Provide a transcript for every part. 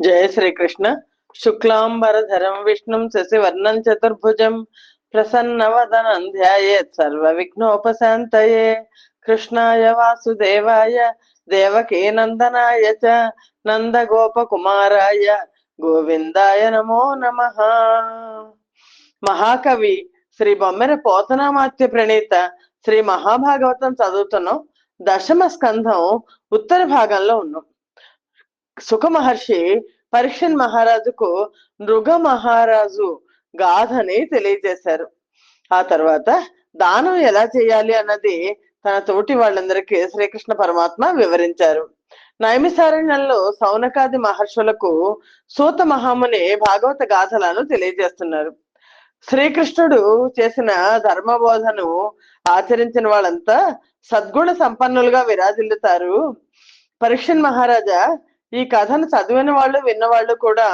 జయ శ్రీకృష్ణ. శుక్లాంబరధరం విష్ణుం శశివర్ణం చతుర్భుజం ప్రసన్నవదనం ధ్యాయేత్ సర్వ విఘ్నోపశాంతయే కృష్ణాయ వాసుదేవాయ దేవకీ నందనాయ చ నందగోపకుమారాయ గోవిందాయ నమో నమ. మహాకవి శ్రీ బొమ్మెర పోతనామాత్య ప్రణీత శ్రీ మహాభాగవతం చదువుతున్నాం దశమ స్కంధం ఉత్తర భాగంలో ఉన్నాం సుఖ మహర్షి పరీక్షన్ మహారాజుకు నృగ మహారాజు గాథని తెలియజేశారు. ఆ తర్వాత దానం ఎలా చేయాలి అన్నది తన తోటి వాళ్ళందరికీ శ్రీకృష్ణ పరమాత్మ వివరించారు. నైమిసారణ్యంలో సౌనకాది మహర్షులకు సూత మహాముని భాగవత గాథలను తెలియజేస్తున్నారు. శ్రీకృష్ణుడు చేసిన ధర్మబోధను ఆచరించిన వాళ్ళంతా సద్గుణ సంపన్నులుగా విరాజిల్లుతారు. పరీక్షన్ మహారాజా ఈ కథను చదివిన వాళ్ళు విన్నవాళ్ళు కూడా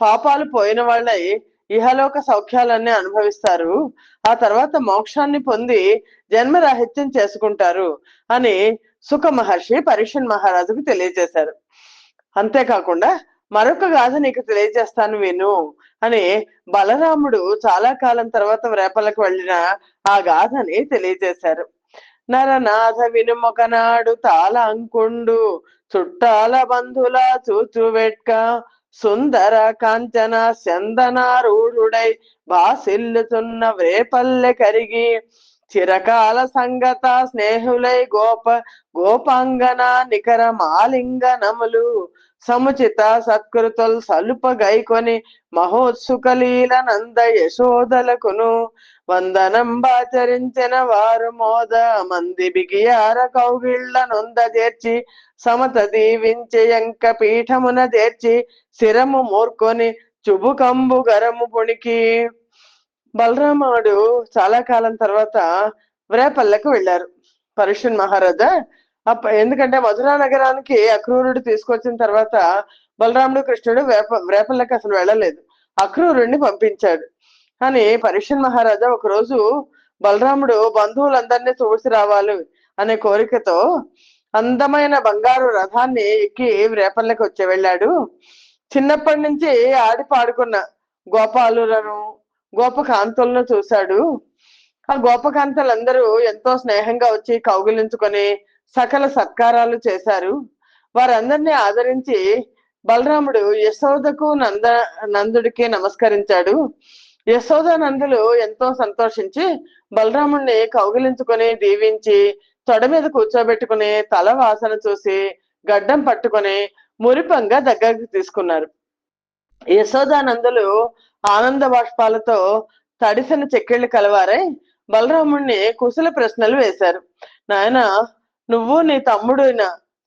పాపాలు పోయిన వాళ్ళై ఇహలోక సౌఖ్యాలన్నీ అనుభవిస్తారు. ఆ తర్వాత మోక్షాన్ని పొంది జన్మరాహిత్యం చేసుకుంటారు అని సుఖ మహర్షి పరీక్షన్ మహారాజుకు తెలియజేశారు. అంతేకాకుండా మరొక గాథ నీకు తెలియజేస్తాను విను అని బలరాముడు చాలా కాలం తర్వాత రేపలకు వెళ్ళిన ఆ గాథని తెలియజేశారు. నరనాథ వినుమొకనాడు తాళ అంకుండు చుట్టాల బంధుల చూచువెట్క సుందర కాంచన చందనారూఢుడై బాసిల్లుతున్న వ్రేపల్లె కరిగి చిరకాల సంగత స్నేహులై గోప గోపాంగన నికర మాలింగనములు సముచిత సత్కృతులు సలుప గైకొని మహోత్సుకలీల నంద యశోదలకును వందనం బాచరించిన వారు మోద మంది బిగియార కౌగిళ్ళ నొంద చేర్చి సమత దీవించి ఎంక పీఠమున చేర్చి శిరము మూర్కొని చుబుకంబు గరము పొణికి. బలరాముడు చాలా కాలం తర్వాత వ్రేపల్లెకు వెళ్ళారు. పరుషన్ మహారాజా అప్ప ఎందుకంటే మధురా నగరానికి అక్రూరుడు తీసుకొచ్చిన తర్వాత బలరాముడు కృష్ణుడు వేప వ్రేపల్లెకి అసలు వెళ్ళలేదు. అక్రూరుడిని పంపించాడు. కానీ పరీక్షన్ మహారాజా ఒక రోజు బలరాముడు బంధువులందరినీ చూసి రావాలి అనే కోరికతో అందమైన బంగారు రథాన్ని ఎక్కి రేపల్లకి వచ్చి వెళ్ళాడు. చిన్నప్పటి నుంచి ఆడి పాడుకున్న గోపాలులను గోపకాంతులను చూశాడు. ఆ గోపకాంతలందరూ ఎంతో స్నేహంగా వచ్చి కౌగిలించుకొని సకల సత్కారాలు చేశారు. వారందరినీ ఆదరించి బలరాముడు యశోదకు నంద నందుడికి నమస్కరించాడు. యశోదానందులు ఎంతో సంతోషించి బలరాముణ్ణి కౌగిలించుకొని దీవించి తొడ మీద కూర్చోబెట్టుకుని తల వాసన చూసి గడ్డం పట్టుకొని మురిపంగా దగ్గరికి తీసుకున్నారు. యశోదానందులు ఆనంద బాష్పాలతో తడిసిన చెక్కిళ్ళు కలవారై బలరాముణ్ణి కుశల ప్రశ్నలు వేశారు. నాయన నువ్వు నీ తమ్ముడు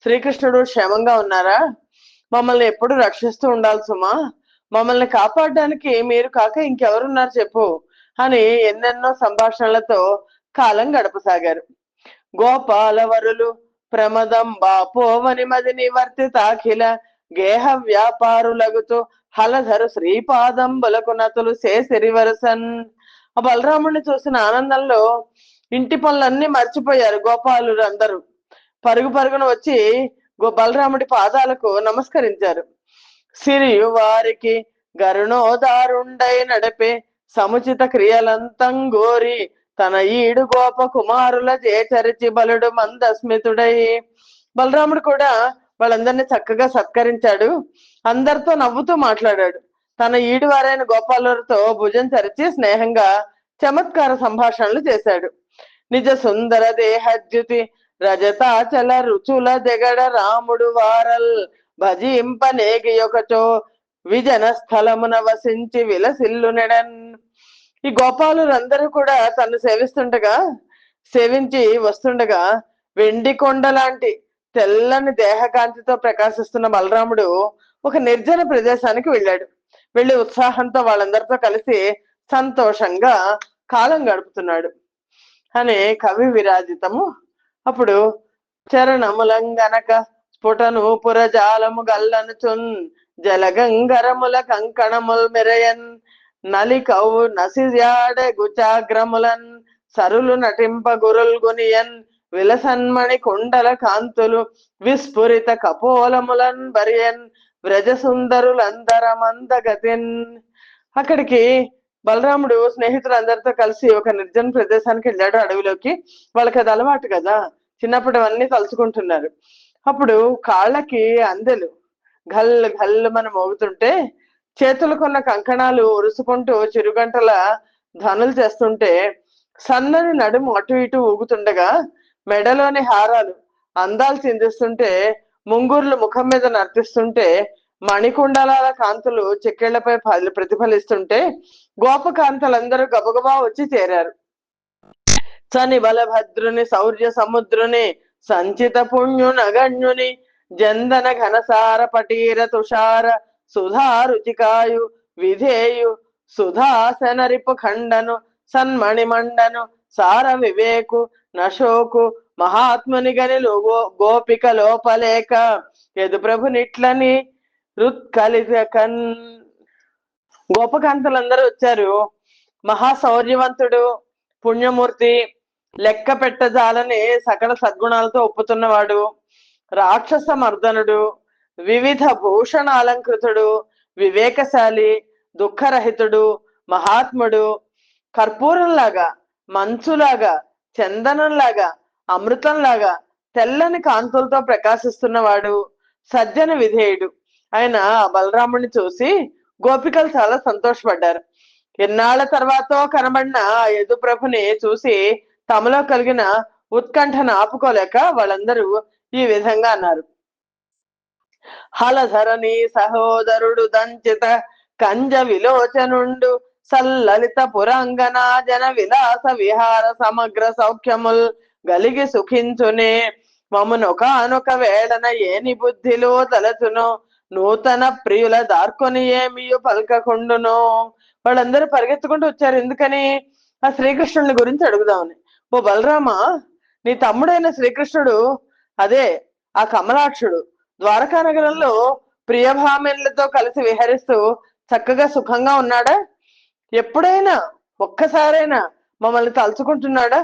శ్రీకృష్ణుడు క్షేమంగా ఉన్నారా? మమ్మల్ని ఎప్పుడు రక్షిస్తూ ఉండాలి సుమా. మమ్మల్ని కాపాడడానికి మీరు కాక ఇంకెవరున్నారు చెప్పు అని ఎన్నెన్నో సంభాషణలతో కాలం గడపసాగారు. గోపాలవరులు ప్రమదం బాపోవని మది నివర్తితాఖిల గేహ వ్యాపారులగుతూ హలధరు శ్రీపాదంబులకు నతులు శేసిరివరసన్ ఆ బలరాముడిని చూసిన ఆనందంలో ఇంటి పనులన్నీ మర్చిపోయారు గోపాలు అందరూ పరుగు పరుగున వచ్చి గో బలరాముడి పాదాలకు నమస్కరించారు. సిరియు వారికి గరుణోదారుండై నడిపే సముచిత క్రియలంతం గోరి తన ఈడు గోప కుమారుల చేచరిచి బలుడు మందస్మితుడై. బలరాముడు కూడా వాళ్ళందరినీ చక్కగా సత్కరించాడు. అందరితో నవ్వుతూ మాట్లాడాడు. తన ఈడు వారైన గోపాలతో భుజం చరిచి స్నేహంగా చమత్కార సంభాషణలు చేశాడు. నిజ సుందర దేహద్యుతి రజతాచల రుచుల జగడ రాముడు వారల్. భజింప ఒకచో విజన స్థలమున వసించి విలసిల్లు నెడన్. ఈ గోపాలులందరూ కూడా తను సేవిస్తుండగా సేవించి వస్తుండగా వెండి కొండ లాంటి తెల్లని దేహకాంతితో ప్రకాశిస్తున్న బలరాముడు ఒక నిర్జన ప్రదేశానికి వెళ్ళాడు. వెళ్ళి ఉత్సాహంతో వాళ్ళందరితో కలిసి సంతోషంగా కాలం గడుపుతున్నాడు. అనే కవి విరాజితము. అప్పుడు చరణములంగనక స్ఫుటను పురజాలము గల్లనుచున్ జలగంగరముల కంకణముల్ మెరయన్ నలికవు నసియాడ గుచాగ్రములన్ సరులు నటింప గురుల్ గునియన్ విలసన్మణి కుండల కాంతులు విస్ఫురిత కపోలములన్ బరియన్ వ్రజసుందరులందరమందగతిన్. అక్కడికి బలరాముడు స్నేహితులందరితో కలిసి ఒక నిర్జన ప్రదేశానికి వెళ్ళాడు అడవిలోకి. వాళ్ళకి అది అలవాటు కదా. చిన్నప్పుడు అవన్నీ తలుచుకుంటున్నారు. అప్పుడు కాళ్ళకి అందెలు ఘల్ ఘల్ మనం మోగుతుంటే చేతులకున్న కంకణాలు ఉరుసుకుంటూ చిరుగంటల ధ్వనులు చేస్తుంటే సన్నని నడుము అటు ఇటు ఊగుతుండగా మెడలోని హారాలు అందాలు చిందిస్తుంటే ముంగూర్లు ముఖం మీద నర్తిస్తుంటే మణికుండలాల కాంతులు చెక్కేళ్ళపై ప్రతిఫలిస్తుంటే గోపకాంతలందరూ గబగబా వచ్చి చేరారు. చని బలభద్రుని శౌర్య సముద్రుని సంచిత పుణ్యు నగణ్యుని జందన ఘనసార పటీర తుషార సుధా రుచికాయు విధేయు సుధా రిపు ఖండను సన్మణి మండను సార వివేకు నశోకు మహాత్ముని గనిలు గో గోపిక లోపలేక యదు ప్రభు నిట్లని రుత్కలిత కన్ గోపకాంతలందరూ వచ్చారు. మహాశౌర్యవంతుడు పుణ్యమూర్తి లెక్క పెట్టజాలని సకల సద్గుణాలతో ఒప్పుతున్నవాడు. రాక్షస మర్దనుడు వివిధ భూషణ అలంకృతుడు వివేకశాలి దుఃఖరహితుడు మహాత్ముడు కర్పూరంలాగా మంచులాగా చందనంలాగా అమృతంలాగా తెల్లని కాంతులతో ప్రకాశిస్తున్నవాడు సజ్జన విధేయుడు. ఆయన బలరాముడిని చూసి గోపికలు చాలా సంతోషపడ్డారు. ఎన్నాళ్ళ తర్వాత కనబడిన ఆ యదు ప్రభుని చూసి తమలో కలిగిన ఉత్కంఠను ఆపుకోలేక వాళ్ళందరూ ఈ విధంగా అన్నారు. హలధరణి సహోదరుడు దంచిత కంజ విలోచనుండు సల్లలిత పురంగనా జన విలాస విహార సమగ్ర సౌఖ్యముల్ గలిగి సుఖించునే మమునొక అనొక వేళన ఏని బుద్ధిలో తలచును నూతన ప్రియుల దార్కొని ఏమియు పలకకుండును? వాళ్ళందరూ పరిగెత్తుకుంటూ వచ్చారు. ఎందుకని? ఆ శ్రీకృష్ణుని గురించి అడుగుదామని. ఓ బలరామ నీ తమ్ముడైన శ్రీకృష్ణుడు అదే ఆ కమలాక్షుడు ద్వారకా నగరంలో ప్రియభామినులతో కలిసి విహరిస్తూ చక్కగా సుఖంగా ఉన్నాడా? ఎప్పుడైనా ఒక్కసారైనా మమ్మల్ని తలుచుకుంటున్నాడా?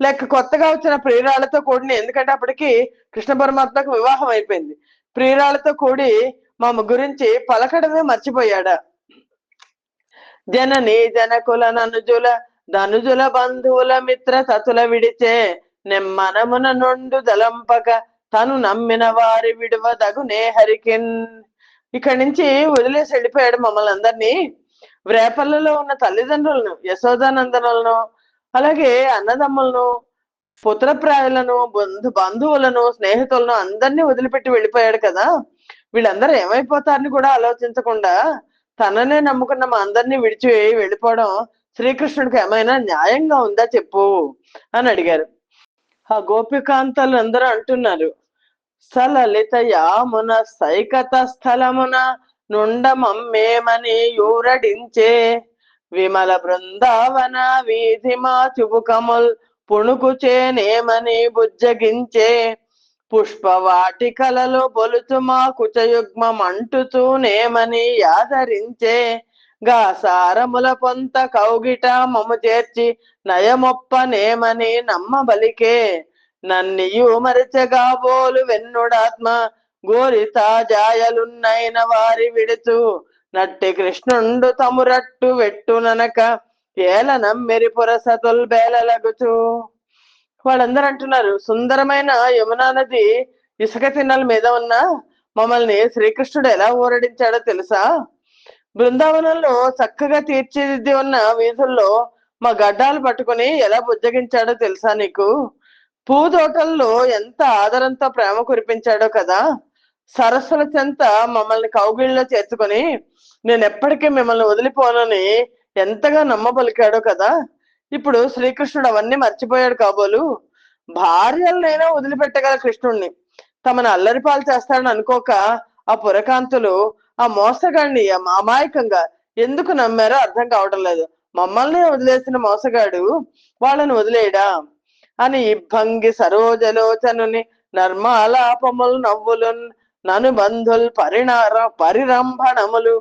లేక కొత్తగా వచ్చిన ప్రియురాళ్ళతో కూడిన ఎందుకంటే అప్పటికి కృష్ణ పరమాత్మకు వివాహం అయిపోయింది. ప్రియురాళ్ళతో కూడి మా గురించి పలకడమే మర్చిపోయాడా? జనని జనకుల ననుజుల ధనుజుల బంధువుల మిత్ర తతుల విడిచే నెమ్మనమున నుండు దలంపక తను నమ్మిన వారి విడువదగునే హరికిన్ ఇక్కడి నుంచి వదిలేసి వెళ్ళిపోయాడు మమ్మల్ని అందరినీ. వ్రేపల్లలో ఉన్న తల్లిదండ్రులను యశోదానందనులను అలాగే అన్నదమ్ములను పుత్రప్రాయులను బంధు బంధువులను స్నేహితులను అందరినీ వదిలిపెట్టి వెళ్ళిపోయాడు కదా. వీళ్ళందరూ ఏమైపోతారని కూడా ఆలోచించకుండా తననే నమ్ముకున్న మా అందరినీ విడిచి వెళ్ళిపోవడం శ్రీకృష్ణుడికి ఏమైనా న్యాయంగా ఉందా చెప్పు అని అడిగారు. ఆ గోపికాంతలు అందరూ అంటున్నారు సలలిత యామున సైకత స్థలమున నుండమమ్మేమని యూరడించే విమల బృందావన వీధి మా చుబుకముల్ పుణుకుచేనేమని బుజ్జగించే పుష్పవాటికలలో బొలుచు మా కుచయుగ్మం అంటుతూనేమని యాదరించే గా సారముల పొంత కౌగిట మము చేర్చి నయమొప్పనేమని నమ్మబలికే. నన్నియు మరచగా బోలు వెన్నుడాత్మ గోరి తాజాయలున్నైన వారి విడుచు. నట్టి కృష్ణుండు తమురట్టు వెట్టుననక ఏల నమ్మిరి పురసతుల్ బేలలగుచు వాళ్ళందరూ అంటున్నారు సుందరమైన యమునా నది ఇసుక తిన్నల మీద ఉన్న? మమ్మల్ని శ్రీకృష్ణుడు ఎలా ఊరడించాడో తెలుసా? బృందావనంలో చక్కగా తీర్చిదిద్ది ఉన్న వీధుల్లో మా గడ్డాలు పట్టుకుని ఎలా బుజ్జగించాడో తెలుసా నీకు? పూదోటల్లో ఎంత ఆదరంతో ప్రేమ కురిపించాడో కదా? సరస్సుల చెంత మమ్మల్ని కౌగిళ్ళలో చేర్చుకొని నేను ఎప్పటికీ మిమ్మల్ని వదిలిపోనని ఎంతగా నమ్మబలికాడో కదా? ఇప్పుడు శ్రీకృష్ణుడు అవన్నీ మర్చిపోయాడు కాబోలు. భార్యలనైనా వదిలిపెట్టగల కృష్ణుణ్ణి. తమను అల్లరిపాలు చేస్తాడని అనుకోక ఆ పురకాంతులు ఆ మోసగాడిని అమాయకంగా ఎందుకు నమ్మారో అర్థం కావటం లేదు. మమ్మల్ని వదిలేసిన మోసగాడు వాళ్ళని వదిలేయడా అని భంగి సరోజలోచనుని నర్మాలాపములు నవ్వులు నను బంధుల్ పరిణార పరిరంభణములు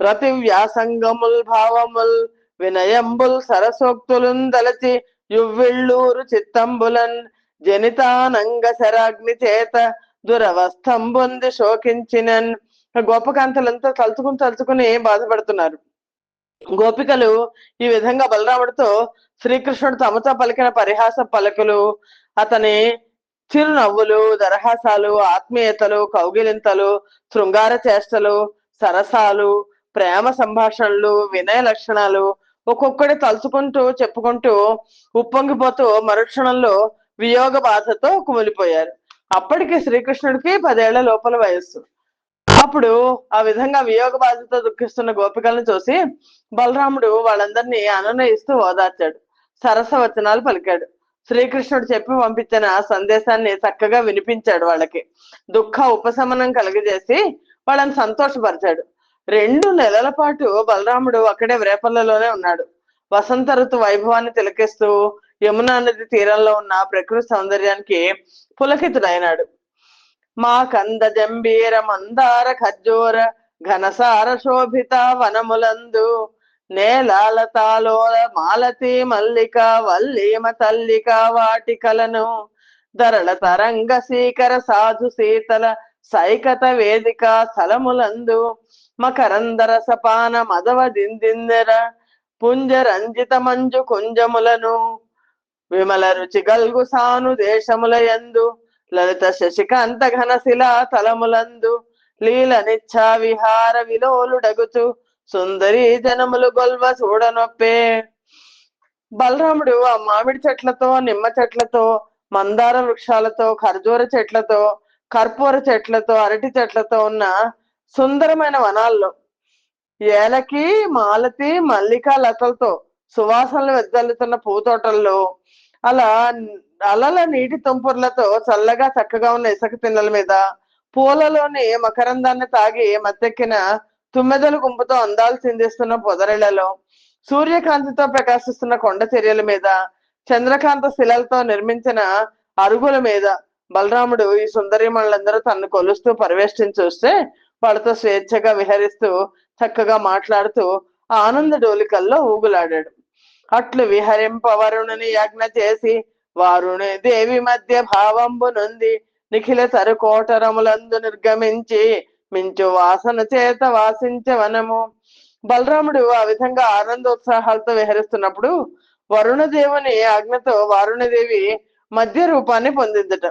రతి వ్యాసంగముల్ భావముల్ వినయంబుల్ సరసోక్తులున్ దలచి యువ్విళ్ళూరు చిత్తంబులన్ జనితానంగ శరాగ్ని చేత దురవస్థంబుంది శోకించినన్ గోపకాంతలంతా తలుచుకుని తలుచుకుని బాధపడుతున్నారు? గోపికలు ఈ విధంగా బలరాముడితో శ్రీకృష్ణుడు తమతో పలికిన పరిహాస పలకలు అతని చిరునవ్వులు దరహాసాలు ఆత్మీయతలు కౌగిలింతలు శృంగార చేష్టలు సరసాలు ప్రేమ సంభాషణలు వినయ లక్షణాలు ఒక్కొక్కటి తలుచుకుంటూ చెప్పుకుంటూ ఉప్పొంగిపోతూ మరుక్షణంలో వియోగ బాధతో కుమిలిపోయారు. అప్పటికి శ్రీకృష్ణుడికి పదేళ్ళ లోపల వయస్సు. అప్పుడు ఆ విధంగా వియోగ బాధతో దుఃఖిస్తున్న గోపికలను చూసి బలరాముడు వాళ్ళందరినీ అనునయిస్తూ ఓదార్చాడు. సరస వచనాలు పలికాడు. శ్రీకృష్ణుడు చెప్పి పంపించిన సందేశాన్ని చక్కగా వినిపించాడు వాళ్ళకి. దుఃఖ ఉపశమనం కలుగజేసి వాళ్ళని సంతోషపరిచాడు. రెండు నెలల పాటు బలరాముడు అక్కడే వ్రేపల్లలోనే ఉన్నాడు. వసంత ఋతు వైభవాన్ని తిలకిస్తూ యమునా నది తీరంలో ఉన్న ప్రకృతి సౌందర్యానికి పులకితుడైనాడు. మా కంద జంబీర మందార ఖర్జూర ఘనసార శోభిత వనములందు నేలాల తాలోల మాలతి మల్లిక వల్లీమ తల్లిక వాటికలను ధరళ తరంగ సీకర సాధు శీతల సైకత వేదిక స్థలములందు మకరందర సపాన మదవ దిందిందర పుంజ రంజిత మంజు కుంజములను విమల రుచి గల్గు సాను దేశముల యందు లలిత శశికాంత ఘనశిలా తలములందు లీల నిచ్చా విహార విలోలుడగుచు సుందరి జనములు గొల్వ చూడనొప్పే. బలరాముడు ఆ మామిడి చెట్లతో నిమ్మ చెట్లతో మందార వృక్షాలతో ఖర్జూర చెట్లతో కర్పూర చెట్లతో అరటి చెట్లతో ఉన్న సుందరమైన వనాల్లో ఏలకి మాలతి మల్లిక లతలతో సువాసనలు వెదజల్లుతున్న పూతోటల్లో అలా అలల నీటి తుంపుర్లతో చల్లగా చక్కగా ఉన్న ఇసుక తిన్నెల మీద పూలలోని మకరందాన్ని తాగి మత్తెక్కిన తుమ్మెదల గుంపుతో అందాలు చిందిస్తున్న పొదరిళ్ళలో సూర్యకాంతితో ప్రకాశిస్తున్న కొండ చర్యల మీద చంద్రకాంత శిలలతో నిర్మించిన అరుగుల మీద బలరాముడు ఈ సుందరిమణులందరూ తనను కొలుస్తూ పరివేష్టించి చూస్తే వాళ్ళతో స్వేచ్ఛగా విహరిస్తూ చక్కగా మాట్లాడుతూ ఆనంద డోలికల్లో ఊగులాడాడు. అట్లు విహరింపవరుణని యాజ్ఞ చేసి వారుని దేవి మధ్య భావంబునుంది నిఖిల సరుకోటరములందు నిర్గమించి మించు వాసన చేత వాసించే వనము. బలరాముడు ఆ విధంగా ఆనందోత్సాహాలతో విహరిస్తున్నప్పుడు వరుణదేవుని ఆజ్ఞతో వారుణదేవి మధ్య రూపాన్ని పొందిందట.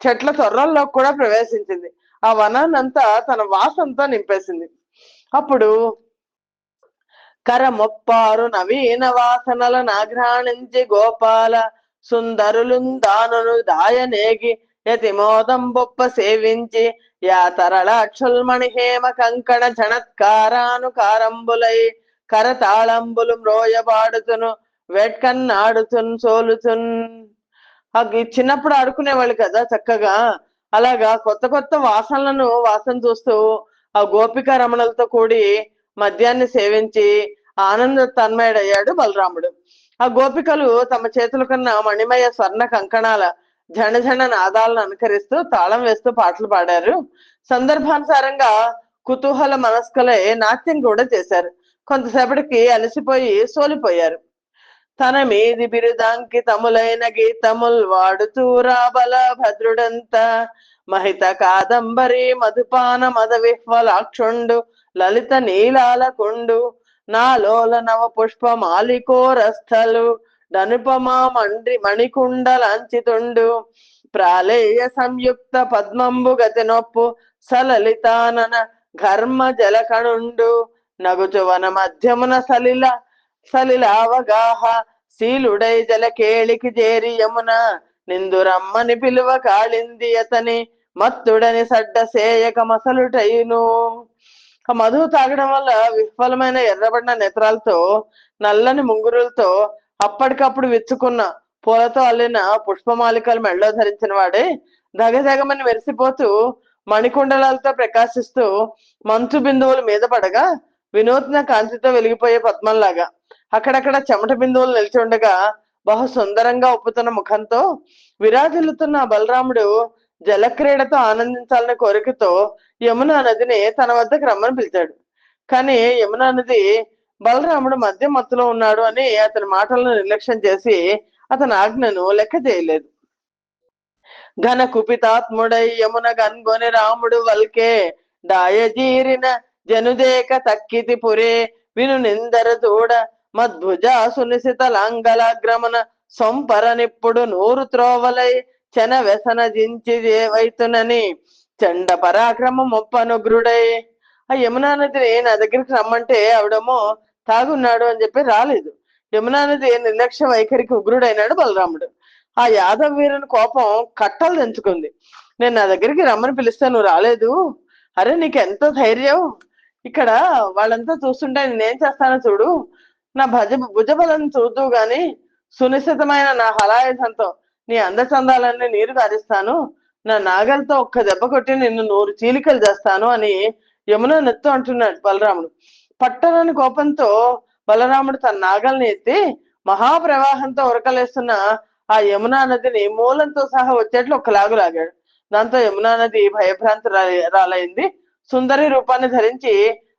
చెట్ల తొర్రల్లో కూడా ప్రవేశించింది. ఆ వనాన్నంతా తన వాసంతో నింపేసింది. అప్పుడు కరమొప్పారు నవీన వాసనల నాఘ్రాణించి గోపాల సుందరులుందానును దాయనేగి యతిమోదం బొప్ప సేవించి యా తరళాక్షుల్మణి హేమ కంకణ జణత్కారానుకారంబులై కరతాళంబులు మ్రోయబాడుతును వెట్కన్నాడుతున్ సోలుతున్. ఆ చిన్నప్పుడు ఆడుకునేవాళ్ళు కదా చక్కగా. అలాగా కొత్త కొత్త వాసనలను వాసన చూస్తూ ఆ గోపిక రమణలతో కూడి మద్యాన్ని సేవించి ఆనంద తన్మయుడయ్యాడు బలరాముడు. ఆ గోపికలు తమ చేతుల కన్నా మణిమయ స్వర్ణ కంకణాల జన జన నాదాలను అనుకరిస్తూ తాళం వేస్తూ పాటలు పాడారు. సందర్భానుసారంగా కుతూహల మనస్కలే నాట్యం కూడా చేశారు. కొంతసేపటికి అలసిపోయి సోలిపోయారు. తన మీది బిరుదాంకితములైన గీతముల్ వాడుతూ రాబల భద్రుడంత మహిత కాదంబరి మధుపాన మద విహ్వలాక్షుండు లలిత నీలాల కుండు నా లోల నవ పుష్ప మాలికోరస్థలు ధనుపమా మండ్రి మణికుండలంచితుండు ప్రాళేయ సంయుక్త పద్మంబు గతి నొప్పు సలలితానన ఘర్మ జలకణుండు. నగుచు వన మధ్యమున సలిల సలిలావగాహ శీలుడై జలకేళికి చేరి యమున. నిందురమ్మని పిలువ కాళింది అతని మత్తుడని సడ్డ సేయక మసలుటైను. ఆ మధువు తాగడం వల్ల విఫలమైన ఎర్రబడిన నేత్రాలతో నల్లని ముంగురులతో అప్పటికప్పుడు విచ్చుకున్న పూలతో అల్లిన పుష్పమాలికలు మెళ్ళో ధరించిన వాడే దగదగమని మెరిసిపోతూ మణికుండలాలతో ప్రకాశిస్తూ మంచు బిందువుల మీద పడగా వినూత్న కాంతితో వెలిగిపోయే పద్మంలాగా. అక్కడక్కడ చెమట బిందువులు నిలిచి ఉండగా బహు సుందరంగా ఉప్పుతున్న ముఖంతో విరాజిల్లుతున్న బలరాముడు జలక్రీడతో ఆనందించాలనే కోరికతో యమునా నదిని తన వద్దకు రమ్మని పిలిచాడు. కానీ యమునా నది బలరాముడు మధ్య మత్తులో ఉన్నాడు అని అతని మాటలను నిర్లక్ష్యం చేసి అతని ఆజ్ఞను లెక్క చేయలేదు. ఘన కుపితాత్ముడై యమున గన్గొని రాముడు వల్కే దాయజీరిన జనుదేక తక్కితి పురే విను నిందర చూడ మద్భుజ సునిశిత లాంగలాగ్రమన సొంపరనిప్పుడు నూరు త్రోవలై చెన వ్యసన జించి వైతునని చండ పరాక్రమ మొప్పనుగ్రుడై ఆ యమునా నదిని నా దగ్గరికి రమ్మంటే ఆవిడమో తాగున్నాడు అని చెప్పి రాలేదు. యమునా నది నిర్లక్ష్య వైఖరికి ఉగ్రుడైనాడు బలరాముడు. ఆ యాదవ వీరుని కోపం కట్టలు తెంచుకుంది నేను నా దగ్గరికి రమ్మని పిలిస్తే నువ్వు రాలేదు. అరే నీకు ఎంత ధైర్యం? ఇక్కడ వాళ్ళంతా చూస్తుంటే నేనేం చేస్తానో చూడు. నా భజ భుజబలం చూద్దు గాని సునిశ్చితమైన నా హలాయసంతో నీ అందచందాలన్నీ నీరు గారిస్తాను నా నాగలతో ఒక్క దెబ్బ కొట్టి నిన్ను నూరు చీలికలు చేస్తాను అని యమున నెత్తు అంటున్నాడు బలరాముడు. పట్టనని కోపంతో బలరాముడు తన నాగల్ని ఎత్తి మహాప్రవాహంతో ఉరకలేస్తున్న ఆ యమునా నదిని మూలంతో సహా వచ్చేట్లు ఒక లాగు లాగాడు. దాంతో యమునా నది భయభ్రాంతురాలైంది సుందరి రూపాన్ని ధరించి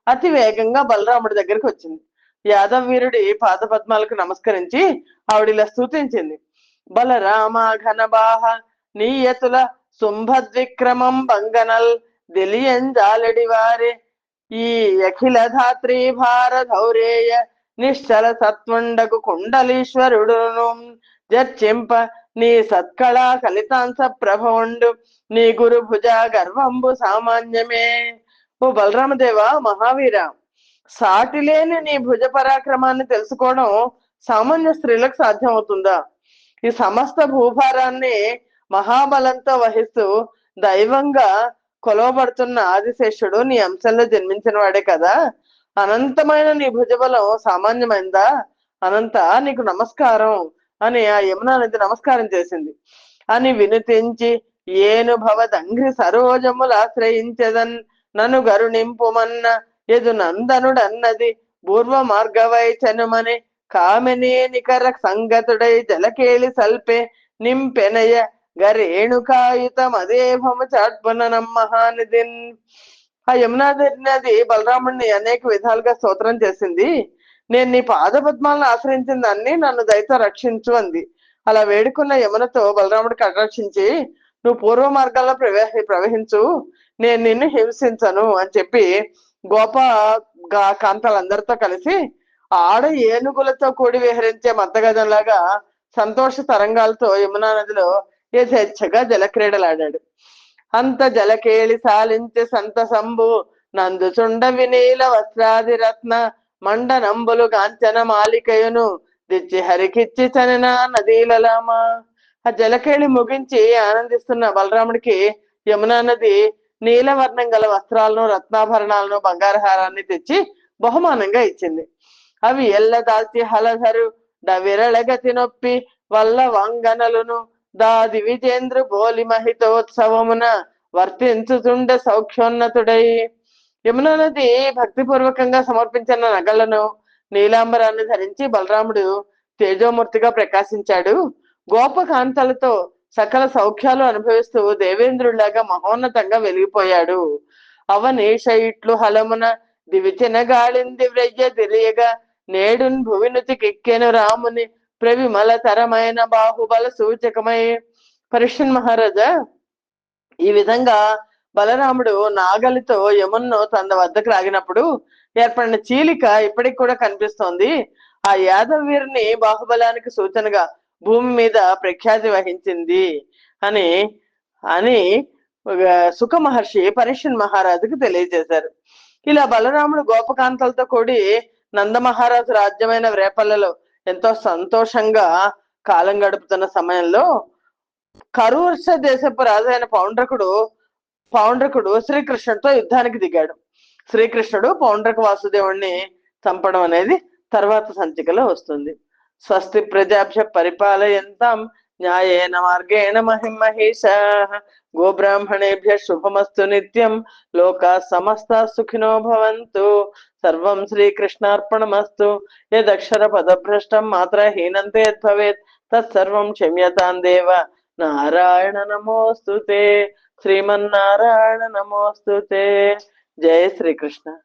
అతి వేగంగా బలరాముడి దగ్గరికి వచ్చింది. యాదవ్ వీరుడి పాద పద్మాలకు నమస్కరించి ఆవిడిలా స్తుతించింది. బలరామ ఘనబాహ నీయతుల శుంభద్విక్రమం బంగనల్ దిలియంజాలడి వారే. ఈ అఖిల ధాత్రి భారధౌరేయ నిశ్చల సత్వండకు కుండలీశ్వరుడును జర్చింప నీ సత్కళా కలితాంశ ప్రభవుండు నీ గురు భుజ గర్వంబు సామాన్యమే. ఓ బలరామదేవ మహావీర సాటి లేని నీ భుజ పరాక్రమాన్ని తెలుసుకోవడం సామాన్య స్త్రీలకు సాధ్యం అవుతుందా ఈ సమస్త భూభారాన్ని మహాబలంతో వహిస్తూ దైవంగా కొలవబడుతున్న ఆదిశేషుడు నీ అంశంలో జన్మించిన వాడే కదా. అనంతమైన నీ భుజబలం సామాన్యమైందా? అనంత నీకు నమస్కారం అని ఆ యమునా నది నమస్కారం చేసింది. అని వినుతించి ఏను భవదంఘ్రి సరోజములు ఆశ్రయించదన్ నన్ను గరుణింపుమన్న ఎదు నందనుడన్నది పూర్వ మార్గవై చనుమని కామిని నికర సంగతుడై జలకేళి సల్పే నింపెనయ గరేణుకాయుతం అదేభము చాట్పున నమ్మహానిదిన్ ఆ యమునాధరి నది బలరాముడిని అనేక విధాలుగా స్తోత్రం చేసింది. నేను నీ పాద పద్మాలను ఆశ్రయించిన దాన్ని నన్ను దయతో రక్షించు అంది. అలా వేడుకున్న యమునతో బలరాముడికి ఆకర్షించి నువ్వు పూర్వ మార్గాల్లో ప్రవేశ ప్రవహించు. నేను నిన్ను హింసించను అని చెప్పి గోప కాంతలందరితో కలిసి ఆడ ఏనుగులతో కూడి విహరించే మద్దగజంలాగా సంతోష తరంగాలతో యమునా నదిలో యథేచ్ఛగా జలక్రీడలాడాడు. అంత జలకేళి సాలించే సంతసంబు నందుచుండ వినీల వస్త్రాది రత్న మండనంబులు కాంచన మాలికయును దిచ్చి హరికిచ్చి చనిన నదీలలామ ఆ జలకేళి ముగించి ఆనందిస్తున్న బలరాముడికి యమునా నది నీలవర్ణం గల వస్త్రాలను రత్నాభరణాలను బంగారహారాన్ని తెచ్చి బహుమానంగా ఇచ్చింది. అవి ఎల్ల దాల్చి ద విరళగతి నొప్పి వల్ల వంగనలును దాది విజేంద్ర బోలి మహితోత్సవమున వర్తించుతుండ సౌఖ్యోన్నతుడై. యమునా నది భక్తిపూర్వకంగా సమర్పించిన నగలను నీలాంబరాన్ని ధరించి బలరాముడు తేజోమూర్తిగా ప్రకాశించాడు. గోప కాంతలతో సకల సౌఖ్యాలు అనుభవిస్తూ దేవేంద్రుడిలాగా మహోన్నతంగా వెలిగిపోయాడు. అవనీష ఇట్లు హలమున దివిచిన గాళింది వ్రయ్య తెలియగా నేడున్ భువినుతికెక్కెను రాముని ప్రవిమల తరమైన బాహుబల సూచకమై. పరిషన్ మహారాజా ఈ విధంగా బలరాముడు నాగలితో యమున్ను తన వద్దకు రాగినప్పుడు ఏర్పడిన చీలిక ఇప్పటికి కూడా కనిపిస్తోంది. ఆ యాదవ వీరిని బాహుబలానికి సూచనగా భూమి మీద ప్రఖ్యాతి వహించింది అని అని సుఖ మహర్షి పరిషన్ మహారాజుకు తెలియజేశారు. ఇలా బలరాముడు గోపకాంతలతో కూడి నందమహారాజు రాజ్యమైన రేపల్లలో ఎంతో సంతోషంగా కాలం గడుపుతున్న సమయంలో కరూర్ష దేశపు రాజైన పౌండ్రకుడు పౌండ్రకుడు శ్రీకృష్ణుడితో యుద్ధానికి దిగాడు. శ్రీకృష్ణుడు పౌండ్రక వాసుదేవుణ్ణి చంపడం అనేది తర్వాత సంచికలో వస్తుంది. స్వస్తి ప్రజాభ్య పరిపాలయంతం న్యాయేన మార్గేణ మహిమహేష గోబ్రాహ్మణేభ్య శుభమస్తు నిత్యం లోక సమస్త సుఖినో భవంతు సర్వం శ్రీకృష్ణార్పణమస్తు. యదక్షర పదభ్రష్టం మాత్రహీనంతే యద్భవేత్. తత్సర్వం క్షమ్యతాం దేవ. నారాయణ నమోస్తుతే. శ్రీమన్నారాయణ నమోస్తుతే. జయ శ్రీకృష్ణ.